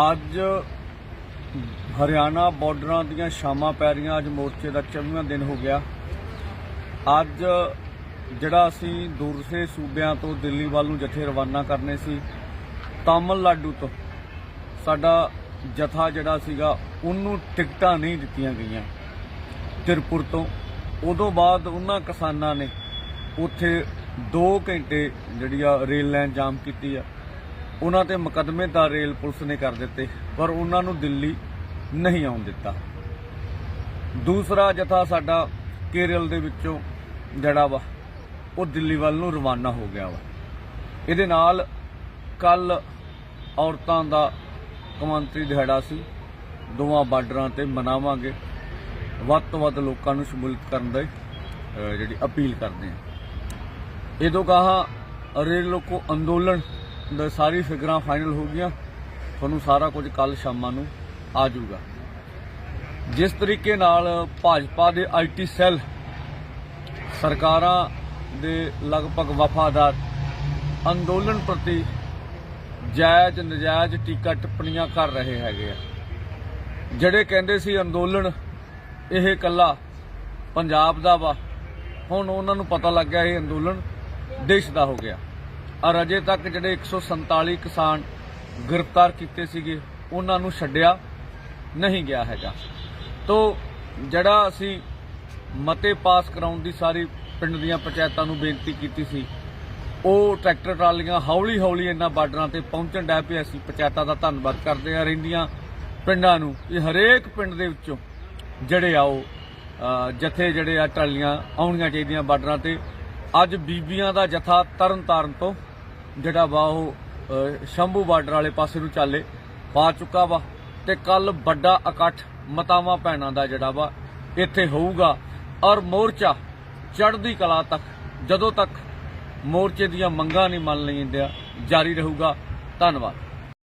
ਅੱਜ ਹਰਿਆਣਾ ਬਾਰਡਰਾਂ ਦੀਆਂ ਸ਼ਾਮਾਂ ਪੈ ਰਹੀਆਂ, ਅੱਜ ਮੋਰਚੇ ਦਾ 24ਵਾਂ ਦਿਨ ਹੋ ਗਿਆ। ਅੱਜ ਜਿਹੜਾ ਅਸੀਂ ਦੂਸਰੇ ਸੂਬਿਆਂ ਤੋਂ ਦਿੱਲੀ ਵੱਲ ਨੂੰ ਜਥੇ ਰਵਾਨਾ ਕਰਨੇ ਸੀ, ਤਾਮਿਲਨਾਡੂ ਤੋਂ, ਸਾਡਾ ਜਥਾ ਜਿਹੜਾ ਸੀਗਾ, ਉਹਨੂੰ ਟਿਕਟਾਂ ਨਹੀਂ ਦਿੱਤੀਆਂ ਗਈਆਂ। ਤਿਰਪੁਰ ਤੋਂ, ਉਦੋਂ ਬਾਅਦ ਉਹਨਾਂ ਕਿਸਾਨਾਂ ਨੇ ਉੱਥੇ 2 ਘੰਟੇ ਜਿਹੜੀ ਆ ਰੇਲ ਲਾਈਨ ਜਾਮ ਕੀਤੀ ਆ। ਉਹਨਾਂ ਤੇ ਮੁਕੱਦਮੇ ਦਾ ਰੇਲ ਪੁਲਿਸ ਨੇ ਕਰ ਦਿੱਤੇ, ਪਰ ਉਹਨਾਂ ਨੂੰ ਦਿੱਲੀ ਨਹੀਂ ਆਉਣ ਦਿੱਤਾ। ਦੂਸਰਾ ਜਥਾ ਸਾਡਾ ਕੇਰਲ ਦੇ ਵਿੱਚੋਂ ਜਿਹੜਾ ਵਾ, ਉਹ ਦਿੱਲੀ ਵੱਲ ਨੂੰ ਰਵਾਨਾ ਹੋ ਗਿਆ ਵਾ। ਇਹਦੇ ਨਾਲ ਕੱਲ ਔਰਤਾਂ ਦਾ ਕੌਮਾਂਤਰੀ ਦਿਹਾੜਾ ਸੀ, ਦੋਵਾਂ ਬਾਰਡਰਾਂ ਤੇ ਮਨਾਵਾਂਗੇ। ਵੱਧ ਤੋਂ ਵੱਧ ਲੋਕਾਂ ਨੂੰ ਸ਼ਮੂਲੀਅਤ ਕਰਨ ਦੇ ਜਿਹੜੀ ਅਪੀਲ ਕਰਦੇ ਹਾਂ। ਇਹ ਤੋਂ ਕਹਾ ਰੇਲ ਲੋਕੋ ਅੰਦੋਲਨ ਦਾ ਸਾਰੀ ਫਿਗਰਾਂ ਫਾਈਨਲ ਹੋ ਗਈਆਂ। ਤੁਹਾਨੂੰ ਸਾਰਾ ਕੁਝ ਕੱਲ ਸ਼ਾਮਾਂ ਨੂੰ ਆ ਜਾਊਗਾ। ਜਿਸ ਤਰੀਕੇ ਨਾਲ ਭਾਜਪਾ ਦੇ ਆਈਟੀ ਸੈੱਲ ਸਰਕਾਰਾਂ ਦੇ ਲਗਭਗ ਵਫਾਦਾਰ ਅੰਦੋਲਨ ਪ੍ਰਤੀ ਜਾਇਜ਼ ਨਜਾਇਜ਼ ਟੀਕਾ ਟਿੱਪਣੀਆਂ ਕਰ ਰਹੇ ਹੈਗੇ ਆ। ਜਿਹੜੇ ਕਹਿੰਦੇ ਸੀ ਅੰਦੋਲਨ ਇਹ ਇਕੱਲਾ ਪੰਜਾਬ ਦਾ ਵਾ, ਹੁਣ ਉਹਨਾਂ ਨੂੰ ਪਤਾ ਲੱਗ ਗਿਆ ਇਹ ਅੰਦੋਲਨ ਦੇਸ਼ ਦਾ ਹੋ ਗਿਆ। ਔਰ ਅਜੇ ਤੱਕ ਜਿਹੜੇ 147 ਕਿਸਾਨ ਗ੍ਰਿਫਤਾਰ ਕੀਤੇ ਸੀਗੇ, ਉਹਨਾਂ ਨੂੰ ਛੱਡਿਆ ਨਹੀਂ ਗਿਆ ਹੈਗਾ। ਤੋ ਜਿਹੜਾ ਅਸੀਂ ਮਤੇ ਪਾਸ ਕਰਾਉਣ ਦੀ ਸਾਰੀ ਪਿੰਡ ਦੀਆਂ ਪੰਚਾਇਤਾਂ ਨੂੰ ਬੇਨਤੀ ਕੀਤੀ ਸੀ, ਉਹ ਟਰੈਕਟਰ ਟਰਾਲੀਆਂ ਹੌਲੀ ਹੌਲੀ ਇਹਨਾਂ ਬਾਰਡਰਾਂ ਤੇ ਪਹੁੰਚਣ ਡੈ ਪਏ। ਅਸੀਂ ਪੰਚਾਇਤਾਂ ਦਾ ਧੰਨਵਾਦ ਕਰਦੇ ਆ ਰਹਿੰਦੀਆਂ ਪਿੰਡਾਂ ਨੂੰ ਇਹ ਹਰੇਕ ਪਿੰਡ ਦੇ ਵਿੱਚੋਂ ਜਿਹੜੇ ਆ ਉਹ ਜਥੇ ਜਿਹੜੇ ਆ ਟਰਾਲੀਆਂ ਆਉਣੀਆਂ ਚਾਹੀਦੀਆਂ ਬਾਰਡਰਾਂ ਤੇ। ਅੱਜ ਬੀਬੀਆਂ ਦਾ ਜਥਾ ਤਰਨ ਤਾਰਨ ਤੋਂ ਜਿਹੜਾ ਵਾ ਉਹ ਸ਼ੰਭੂ ਬਾਰਡਰ ਵਾਲੇ ਪਾਸੇ ਨੂੰ ਚਾਲੇ ਪਾ ਚੁੱਕਾ ਵਾ ਤੇ ਕੱਲ ਵੱਡਾ ਇਕੱਠ ਮਤਾਵਾਂ ਭੈਣਾਂ ਦਾ ਜਿਹੜਾ ਵਾ ਇੱਥੇ ਹੋਊਗਾ ਔਰ ਮੋਰਚਾ ਚੜ੍ਹਦੀ ਕਲਾ ਤੱਕ, ਜਦੋਂ ਤੱਕ ਮੋਰਚੇ ਦੀਆਂ ਮੰਗਾਂ ਨਹੀਂ ਮੰਨ ਲਈਆਂ ਜਾਰੀ ਰਹੂਗਾ। ਧੰਨਵਾਦ।